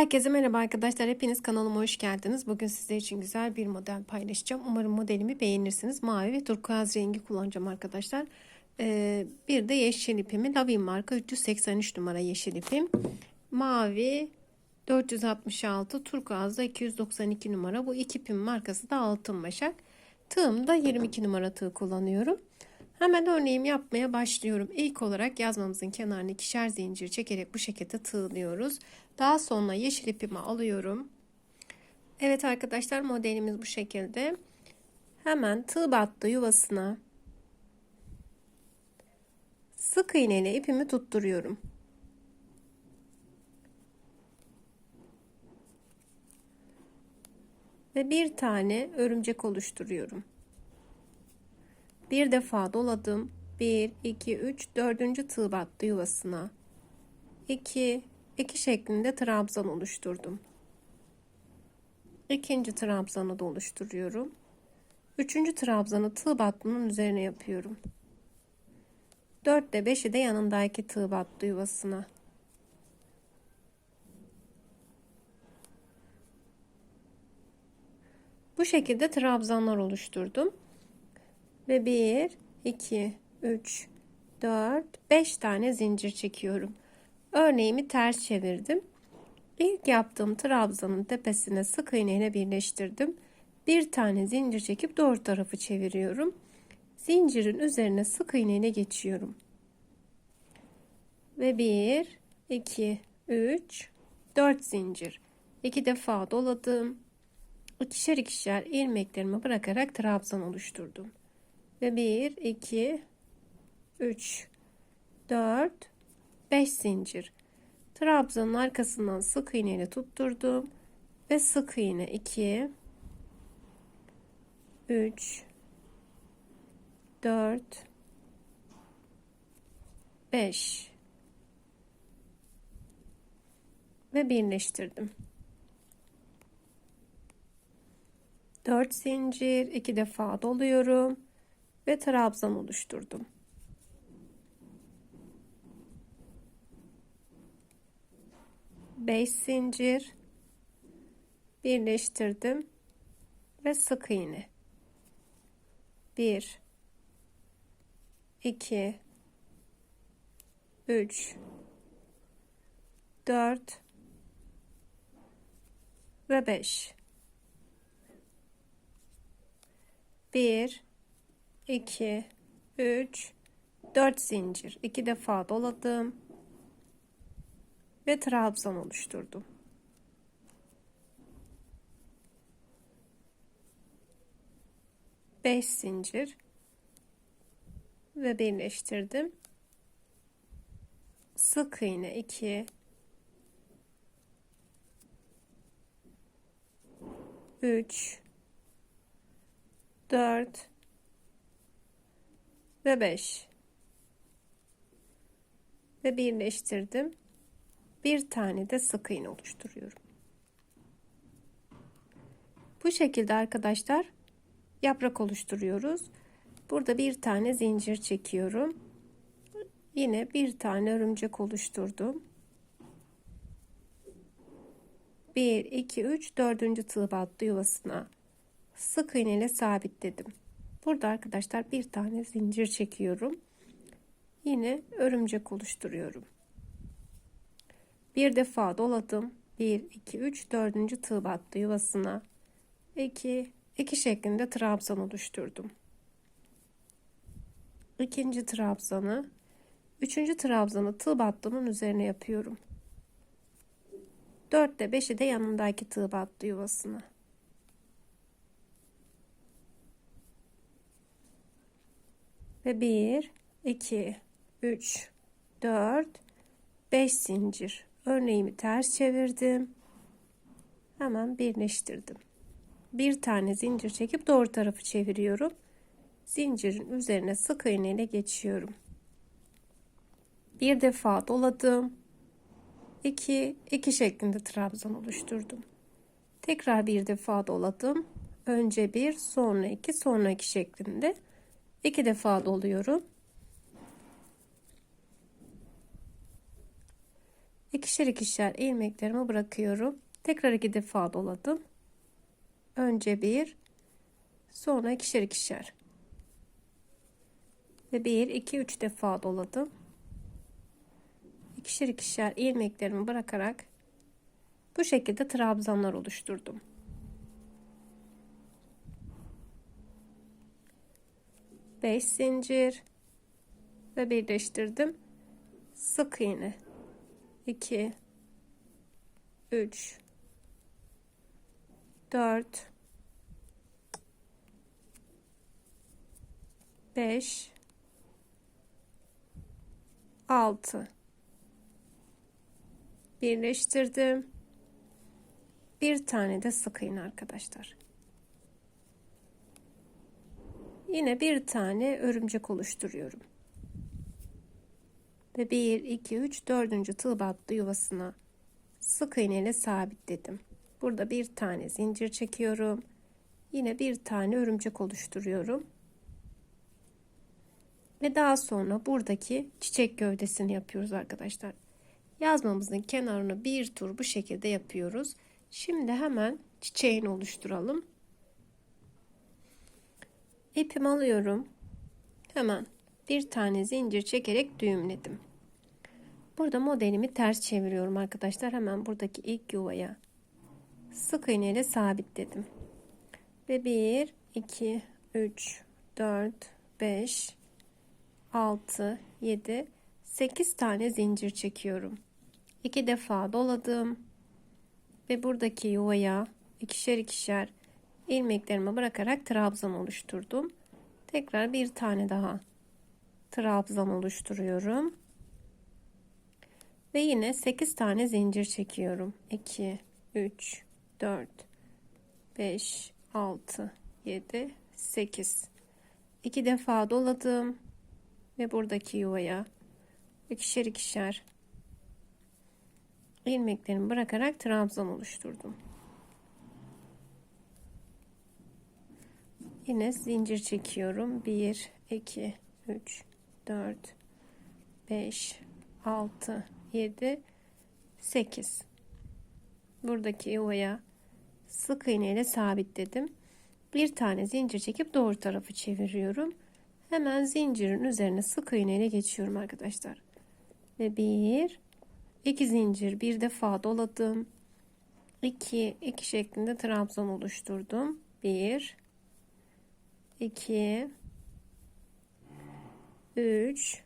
Herkese merhaba arkadaşlar. Hepiniz kanalıma hoş geldiniz. Bugün sizler için güzel bir model paylaşacağım. Umarım modelimi beğenirsiniz. Mavi ve turkuaz rengi kullanacağım arkadaşlar. Ee, bir de yeşil ipimi. Lavin marka 383 numara yeşil ipim. Mavi 466 turkuaz da 292 numara. Bu iki ipim markası da altın başak. Tığım da 22 numara tığ kullanıyorum. Hemen örneğimi yapmaya başlıyorum. İlk olarak yazmamızın kenarını ikişer zincir çekerek bu şekilde tığlıyoruz. Daha sonra yeşil ipimi alıyorum. Evet arkadaşlar modelimiz bu şekilde. Hemen tığ battı yuvasına sık iğneyle ipimi tutturuyorum. Ve bir tane örümcek oluşturuyorum. Bir defa doladım. 1, 2, 3, 4. tığ battı yuvasına. 2, 2 şeklinde trabzan oluşturdum. İkinci trabzanı da oluşturuyorum. Üçüncü trabzanı tığ battının üzerine yapıyorum. 4 ile 5'i de yanındaki tığ battı yuvasına. Bu şekilde trabzanlar oluşturdum. Ve 1, 2, 3, 4, 5 tane zincir çekiyorum. Örneğimi ters çevirdim. İlk yaptığım trabzanın tepesine sık iğneyle birleştirdim. Bir tane zincir çekip doğru tarafı çeviriyorum. Zincirin üzerine sık iğneyle geçiyorum. Ve 1, 2, 3, 4 zincir. 2 defa doladım. İkişer ikişer ilmeklerimi bırakarak trabzan oluşturdum. Ve 1, 2, 3, 4, 5 zincir. Trabzanın arkasından sık iğne ile tutturdum. Ve sık iğne 2, 3, 4, 5 ve birleştirdim. 4 zincir, 2 defa doluyorum ve trabzan oluşturdum. Beş zincir birleştirdim ve sık iğne. Bir, iki, üç, dört ve beş. Bir, 2 3 4 zincir 2 defa doladım ve trabzan oluşturdum. Beş zincir ve birleştirdim. Sık iğne 2 3 4 ve 5 ve birleştirdim. Bir tane de sık iğne oluşturuyorum. Bu şekilde arkadaşlar yaprak oluşturuyoruz. Burada bir tane zincir çekiyorum. Yine bir tane örümcek oluşturdum. 1 2 3 4. tığ battı yuvasına sık iğne ile sabitledim. Burada arkadaşlar bir tane zincir çekiyorum. Yine örümcek oluşturuyorum. Bir defa doladım. 1, 2, 3, 4. tığ battı yuvasına. 2, 2 şeklinde trabzan oluşturdum. İkinci trabzanı, üçüncü trabzanı tığ battımın üzerine yapıyorum. 4 ile 5'i de yanındaki tığ battı yuvasına. Ve 1 2 3 4 5 zincir. Örneğimi ters çevirdim. Hemen birleştirdim. Bir tane zincir çekip doğru tarafı çeviriyorum. Zincirin üzerine sık iğne ile geçiyorum. Bir defa doladım. 2 2 şeklinde trabzan oluşturdum. Tekrar bir defa doladım. Önce bir sonra iki sonra iki şeklinde iki defa doluyorum. ikişer ikişer ilmeklerimi bırakıyorum. Tekrar iki defa doladım. Önce bir, sonra ikişer ikişer. Ve bir, iki, üç defa doladım. İkişer ikişer ilmeklerimi bırakarak bu şekilde trabzanlar oluşturdum. Beş zincir ve birleştirdim. Sık iğne. 2 3 4 5 6 birleştirdim. Bir tane de sık iğne arkadaşlar. Yine bir tane örümcek oluşturuyorum. Ve 1, 2, 3, 4. tığ battı yuvasına sık iğne ile sabitledim. Burada bir tane zincir çekiyorum. Yine bir tane örümcek oluşturuyorum. Ve daha sonra buradaki çiçek gövdesini yapıyoruz arkadaşlar. Yazmamızın kenarını bir tur bu şekilde yapıyoruz. Şimdi hemen çiçeğini oluşturalım. İpimi alıyorum. Hemen bir tane zincir çekerek düğümledim. Burada modelimi ters çeviriyorum arkadaşlar. Hemen buradaki ilk yuvaya sık iğne ile sabitledim. Ve 1, 2, 3, 4, 5, 6, 7, 8 tane zincir çekiyorum. 2 defa doladım. Ve buradaki yuvaya ikişer ikişer ilmeklerimi bırakarak trabzan oluşturdum. Tekrar bir tane daha trabzan oluşturuyorum. Ve yine 8 tane zincir çekiyorum. 2, 3, 4, 5, 6, 7, 8. 2 defa doladım. Ve buradaki yuvaya ikişer ikişer ilmeklerimi bırakarak trabzan oluşturdum. Yine zincir çekiyorum. 1, 2, 3, 4, 5, 6, 7, 8. Buradaki yuvaya sık iğne ile sabitledim. Bir tane zincir çekip doğru tarafı çeviriyorum. Hemen zincirin üzerine sık iğne ile geçiyorum arkadaşlar. Ve bir, iki zincir bir defa doladım. 2 2 şeklinde trabzan oluşturdum. 1 2 3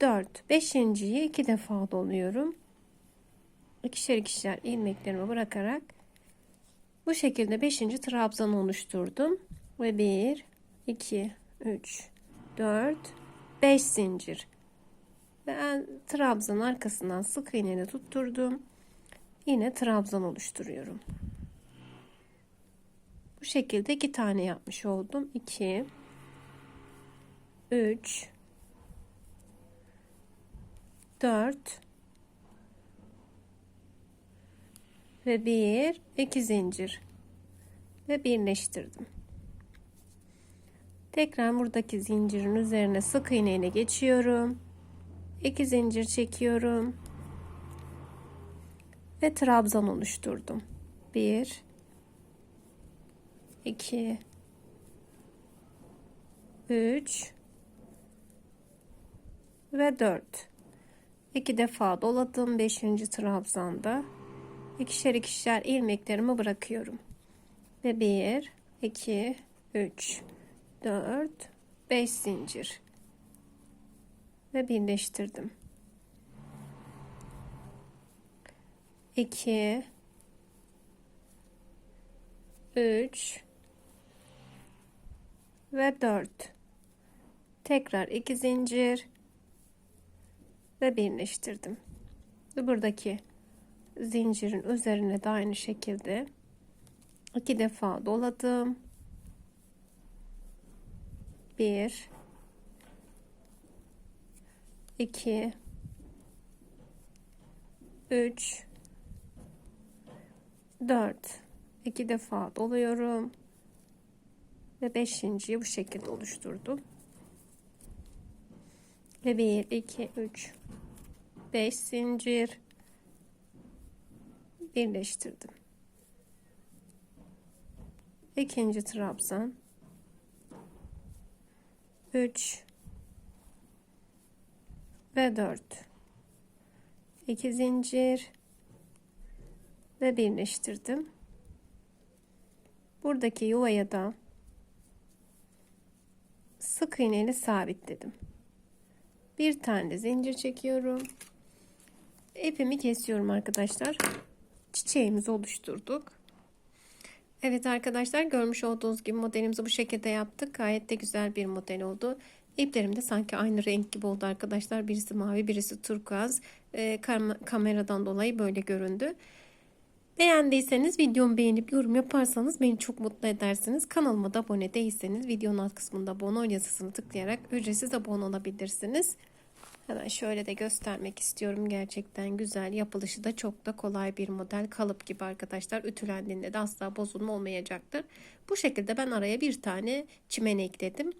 4 beşinciyi iki defa doluyorum. İkişer ikişer ilmeklerimi bırakarak bu şekilde beşinci trabzan oluşturdum ve 1 2 3 4 5 zincir ve trabzan arkasından sık iğneyle tutturdum. Yine trabzan oluşturuyorum. Şekilde iki tane yapmış oldum. 2 3 4 ve 1 2 zincir ve birleştirdim. Tekrar buradaki zincirin üzerine sık iğne ile geçiyorum. 2 zincir çekiyorum. Ve trabzan oluşturdum. 1 2 3 ve 4 2 defa doladım 5. trabzanda. İkişer ikişer ilmeklerimi bırakıyorum. Ve 1 2 3 4 5 zincir. Ve birleştirdim. 2 3 ve 4 tekrar 2 zincir ve birleştirdim. Ve buradaki zincirin üzerine de aynı şekilde iki defa doladım. 1 2 3 4 iki defa doluyorum ve beşinciyi bu şekilde oluşturdum. Ve 1, 2, 3, 5 zincir birleştirdim. İkinci trabzan 3 ve 4 2 zincir ve birleştirdim. Buradaki yuvaya da sık iğneyle sabitledim. Bir tane de zincir çekiyorum. İpimi kesiyorum arkadaşlar. Çiçeğimizi oluşturduk. Evet arkadaşlar görmüş olduğunuz gibi modelimizi bu şekilde yaptık. Gayet de güzel bir model oldu. İplerim de sanki aynı renk gibi oldu arkadaşlar. Birisi mavi birisi turkuaz. Ee, kam kameradan dolayı böyle göründü. Beğendiyseniz videomu beğenip yorum yaparsanız beni çok mutlu edersiniz. Kanalıma da abone değilseniz videonun alt kısmında abone ol yazısını tıklayarak ücretsiz abone olabilirsiniz. Hemen şöyle de göstermek istiyorum. Gerçekten güzel. Yapılışı da çok da kolay bir model. Kalıp gibi arkadaşlar. Ütülendiğinde de asla bozulma olmayacaktır. Bu şekilde ben araya bir tane çimen ekledim.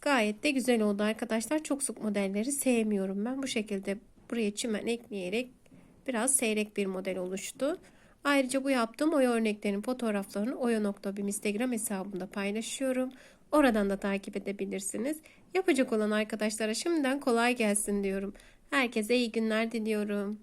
Gayet de güzel oldu arkadaşlar. Çok sık modelleri sevmiyorum ben. Bu şekilde buraya çimen ekleyerek biraz seyrek bir model oluştu. Ayrıca bu yaptığım oya örneklerinin fotoğraflarını oya.bim Instagram hesabımda paylaşıyorum. Oradan da takip edebilirsiniz. Yapacak olan arkadaşlara şimdiden kolay gelsin diyorum. Herkese iyi günler diliyorum.